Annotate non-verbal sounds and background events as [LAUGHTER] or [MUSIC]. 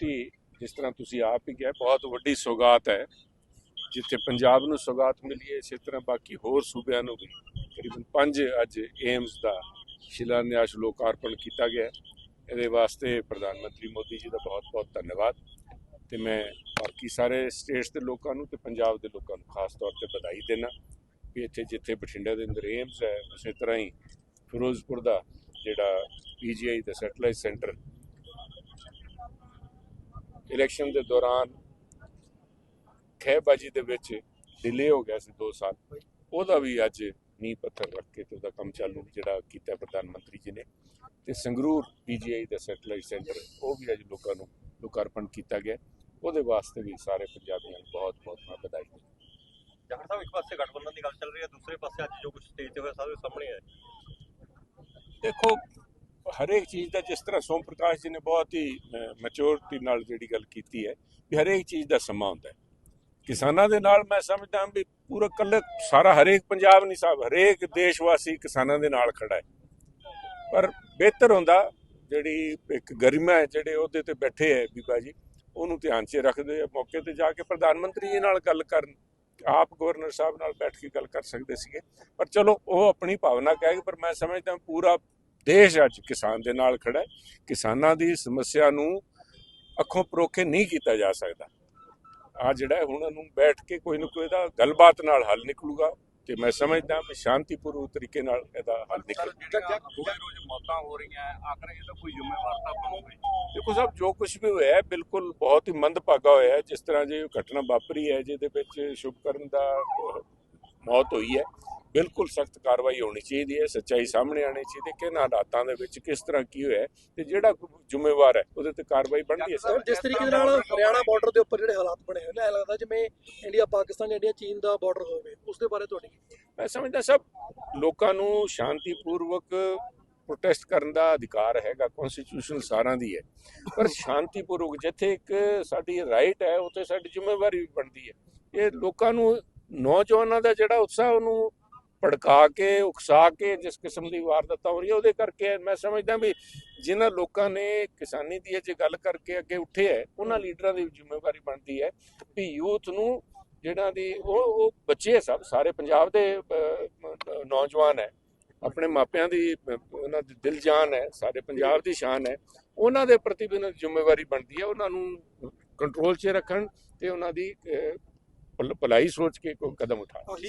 ਬਹੁਤ ਜਿਸ ਤਰ੍ਹਾਂ ਤੁਸੀਂ ਆਪ ਹੀ ਕਿਹਾ, ਬਹੁਤ ਵੱਡੀ ਸੌਗਾਤ ਹੈ, ਜਿੱਥੇ ਪੰਜਾਬ ਨੂੰ ਸੌਗਾਤ ਮਿਲੀ ਹੈ, ਇਸੇ ਤਰ੍ਹਾਂ ਬਾਕੀ ਹੋਰ ਸੂਬਿਆਂ ਨੂੰ ਵੀ। ਤਕਰੀਬਨ ਪੰਜ ਅੱਜ ਏਮਸ ਦਾ ਸ਼ਿਲਾਨਿਆਸ ਲੋਕਾਰਪਣ ਕੀਤਾ ਗਿਆ ਇਹਦੇ ਵਾਸਤੇ ਪ੍ਰਧਾਨ ਮੰਤਰੀ ਮੋਦੀ ਜੀ ਦਾ ਬਹੁਤ-ਬਹੁਤ ਧੰਨਵਾਦ। ਤੇ ਮੈਂ ਬਾਕੀ ਸਾਰੇ ਸਟੇਟਸ ਦੇ ਲੋਕਾਂ ਨੂੰ ਤੇ ਪੰਜਾਬ ਦੇ ਲੋਕਾਂ ਨੂੰ ਖਾਸ ਤੌਰ ਤੇ ਵਧਾਈ ਦੇਣਾ ਵੀ ਇੱਥੇ ਜਿੱਥੇ ਬਠਿੰਡਾ ਦੇ ਅੰਦਰ ਏਮਸ ਹੈ, ਉਸੇ ਤਰ੍ਹਾਂ ਹੀ ਫਿਰੋਜ਼ਪੁਰ ਦਾ ਜਿਹੜਾ ਪੀਜੀਆਈ ਦਾ ਸੈਟਲਾਈਟ ਸੈਂਟਰ ਇਲੈਕਸ਼ਨ ਦੇ ਦੌਰਾਨ ਖਹਿਬਾਜੀ ਦੇ ਵਿੱਚ ਡਿਲੇ ਹੋ ਗਿਆ ਸੀ 2 ਸਾਲ। ਉਹਦਾ ਵੀ ਅੱਜ ਨੀਂਹ ਪੱਥਰ ਰੱਖ ਕੇ ਤੇ ਉਹਦਾ ਕੰਮ ਚਾਲੂ ਜਿਹੜਾ ਕੀਤਾ ਪ੍ਰਧਾਨ ਮੰਤਰੀ ਜੀ ਨੇ। ਤੇ ਸੰਗਰੂਰ ਪੀਜੀਆਈ ਦਾ ਸੈਟਲਾਈਟ ਸੈਂਟਰ ਉਹ ਵੀ ਅੱਜ ਲੋਕਾਂ ਨੂੰ ਲੋਕਾਰਪਣ ਕੀਤਾ ਗਿਆ। ਉਹਦੇ ਵਾਸਤੇ ਵੀ ਸਾਰੇ ਪੰਜਾਬੀਆਂ ਨੂੰ ਬਹੁਤ ਬਹੁਤ ਮੈਂ ਵਧਾਈ ਦਿੰਦਾ ਜਹਰ ਸਾਹਿਬ ਇੱਕ ਪਾਸੇ ਗਠਬੰਧਨ ਦੀ ਗੱਲ ਚੱਲ ਰਹੀ ਹੈ ਦੂਸਰੇ ਪਾਸੇ ਅੱਜ ਜੋ ਕੁਝ ਸਟੇਜ ਤੇ ਹੋਇਆ ਸਾਰੇ ਸਾਹਮਣੇ ਹੈ ਦੇਖੋ ਹਰੇਕ ਚੀਜ਼ ਦਾ ਜਿਸ ਤਰ੍ਹਾਂ ਸੋਮ ਪ੍ਰਕਾਸ਼ ਜੀ ਨੇ ਬਹੁਤ ਹੀ ਮੈਚੁਰਿਟੀ ਨਾਲ ਜਿਹੜੀ ਗੱਲ ਕੀਤੀ ਹੈ, ਵੀ ਹਰੇਕ ਚੀਜ਼ ਦਾ ਸਮਾਂ ਹੁੰਦਾ ਹੈ। ਕਿਸਾਨਾਂ ਦੇ ਨਾਲ ਮੈਂ ਸਮਝਦਾ ਵੀ ਪੂਰਾ ਕੱਲੇ ਸਾਰਾ ਹਰੇਕ ਪੰਜਾਬ ਨਹੀਂ ਸਾਹਿਬ, ਹਰੇਕ ਦੇਸ਼ ਵਾਸੀ ਕਿਸਾਨਾਂ ਦੇ ਨਾਲ ਖੜਾ ਹੈ। ਪਰ ਬਿਹਤਰ ਹੁੰਦਾ ਜਿਹੜੀ ਇੱਕ ਗਰਿਮਾ ਹੈ, ਜਿਹੜੇ ਉਹਦੇ ਤੇ ਬੈਠੇ ਹੈ ਬੀਬਾ ਜੀ, ਉਹਨੂੰ ਧਿਆਨ 'ਚ ਰੱਖਦੇ ਆ, ਮੌਕੇ ਤੇ ਜਾ ਕੇ ਪ੍ਰਧਾਨ ਮੰਤਰੀ ਜੀ ਨਾਲ ਗੱਲ ਕਰਨ, ਆਪ ਗਵਰਨਰ ਸਾਹਿਬ ਨਾਲ ਬੈਠ ਕੇ ਗੱਲ ਕਰ ਸਕਦੇ ਸੀਗੇ। ਪਰ ਚਲੋ, ਉਹ ਆਪਣੀ ਭਾਵਨਾ ਕਹਿ ਕੇ, ਪਰ ਮੈਂ ਸਮਝਦਾ ਪੂਰਾ ਦੇਸ਼ ਅੱਜ ਕਿਸਾਨ ਦੇ ਨਾਲ ਖੜਾ ਹੈ। ਕਿਸਾਨਾਂ ਦੀ ਸਮੱਸਿਆ ਨੂੰ ਅੱਖੋਂ ਪਰੋਖੇ ਨਹੀਂ ਕੀਤਾ ਜਾ ਸਕਦਾ। ਆ ਜਿਹੜਾ ਹੁਣ ਇਹਨੂੰ ਬੈਠ ਕੇ ਕੋਈ ਨਾ ਕੋਈ ਦਾ ਗੱਲਬਾਤ ਨਾਲ ਹੱਲ ਨਿਕਲੂਗਾ ਤੇ ਮੈਂ ਸਮਝਦਾ ਵੀ ਸ਼ਾਂਤੀਪੂਰਵਕ ਤਰੀਕੇ ਨਾਲ ਇਹਦਾ ਹੱਲ ਨਿਕਲ। ਜਿਹੜੀਆਂ ਰੋਜ਼ ਰੋਜ਼ ਮੌਤਾਂ ਹੋ ਰਹੀਆਂ ਆਖਰ ਇਹਦਾ ਕੋਈ ਜ਼ਿੰਮੇਵਾਰ ਤਾਂ ਬਣੋਗੇ ਦੇਖੋ ਸਾਹਿਬ ਜੋ ਕੁਝ ਵੀ ਹੋਇਆ ਹੈ ਬਿਲਕੁਲ ਬਹੁਤ ਹੀ ਮੰਦਭਾਗਾ ਹੋਇਆ ਹੈ। ਜਿਸ ਤਰ੍ਹਾਂ ਜੇ ਘਟਨਾ ਵਾਪਰੀ ਹੈ ਜਿਹਦੇ ਵਿੱਚ ਸ਼ੁਭਕਰਨ ਦਾ ਮੌਤ ਹੋਈ ਹੈ ਬਿਲਕੁਲ ਸਖਤ ਕਾਰਵਾਈ ਹੋਣੀ ਚਾਹੀਦੀ ਹੈ ਸੱਚਾਈ ਸਾਹਮਣੇ ਆਣੀ ਚਾਹੀਦੀ ਹੈ ਕਿ ਇਹਨਾਂ ਹਾਲਾਤਾਂ ਦੇ ਵਿੱਚ ਕਿਸ ਤਰ੍ਹਾਂ ਕੀ ਹੋਇਆ ਤੇ ਜਿਹੜਾ ਜ਼ਿੰਮੇਵਾਰ ਹੈ ਉਹਦੇ ਤੇ ਕਾਰਵਾਈ ਬਣਦੀ ਹੈ ਸਰ? ਜਿਸ ਤਰੀਕੇ ਦੇ ਨਾਲ ਹਰਿਆਣਾ ਬਾਰਡਰ ਦੇ ਉੱਪਰ ਜਿਹੜੇ ਹਾਲਾਤ ਬਣੇ ਹੋਏ ਨੇ ਐ ਲੱਗਦਾ ਜਿਵੇਂ ਇੰਡੀਆ ਪਾਕਿਸਤਾਨ ਇੰਡੀਆ ਚੀਨ ਦਾ ਬਾਰਡਰ ਹੋਵੇ ਉਸ ਦੇ ਬਾਰੇ ਤੁਹਾਡੀ ਮੈਂ ਸਮਝਦਾ ਸਭ ਲੋਕਾਂ ਨੂੰ ਸ਼ਾਂਤੀਪੂਰਵਕ ਪ੍ਰੋਟੈਸਟ ਕਰਨ ਦਾ ਅਧਿਕਾਰ ਹੈਗਾ ਕਨਸਟੀਟਿਊਸ਼ਨਲ ਸਾਰਿਆਂ ਦੀ ਹੈ। ਪਰ [LAUGHS] ਸ਼ਾਂਤੀਪੂਰਵਕ ਜਿੱਥੇ ਇੱਕ ਸਾਡੀ ਰਾਈਟ ਹੈ ਉੱਥੇ ਸਾਡੀ ਜ਼ਿੰਮੇਵਾਰੀ ਵੀ ਬਣਦੀ ਹੈ। ਇਹ ਲੋਕਾਂ ਨੂੰ ਨੌਜਵਾਨਾਂ ਦਾ ਜਿਹੜਾ ਉਤਸ਼ਾਹ ਉਹਨੂੰ ਭੜਕਾ ਕੇ ਉਕਸਾ ਕੇ ਜਿਸ ਕਿਸਮ ਦੀ ਵਾਰਦਾਤਾਂ ਹੋ ਰਹੀ ਹੈ ਉਹਦੇ ਕਰਕੇ ਮੈਂ ਸਮਝਦਾ ਵੀ ਜਿਨ੍ਹਾਂ ਲੋਕਾਂ ਨੇ ਕਿਸਾਨੀ ਦੀ ਇਹ ਜੇ ਗੱਲ ਕਰਕੇ ਅੱਗੇ ਉੱਠੇ ਹੈ ਉਹਨਾਂ ਲੀਡਰਾਂ ਦੀ ਜ਼ਿੰਮੇਵਾਰੀ ਬਣਦੀ ਹੈ ਵੀ ਯੂਥ ਨੂੰ ਜਿਹੜਾ ਦੀ ਉਹ ਉਹ ਬੱਚੇ ਸਭ ਸਾਰੇ ਪੰਜਾਬ ਦੇ ਨੌਜਵਾਨ ਹੈ ਆਪਣੇ ਮਾਪਿਆਂ ਦੀ ਉਹਨਾਂ ਦੀ ਦਿਲ ਜਾਨ ਹੈ ਸਾਰੇ ਪੰਜਾਬ ਦੀ ਸ਼ਾਨ ਹੈ ਉਹਨਾਂ ਦੇ ਪ੍ਰਤੀ ਵੀ ਉਹਨਾਂ ਦੀ ਜ਼ਿੰਮੇਵਾਰੀ ਬਣਦੀ ਹੈ ਉਹਨਾਂ ਨੂੰ ਕੰਟਰੋਲ 'ਚ ਰੱਖਣ ਤੇ ਉਹਨਾਂ ਦੀ ਭਲਾਈ ਸੋਚ ਕੇ ਕੋਈ ਕਦਮ ਉਠਾਉਣ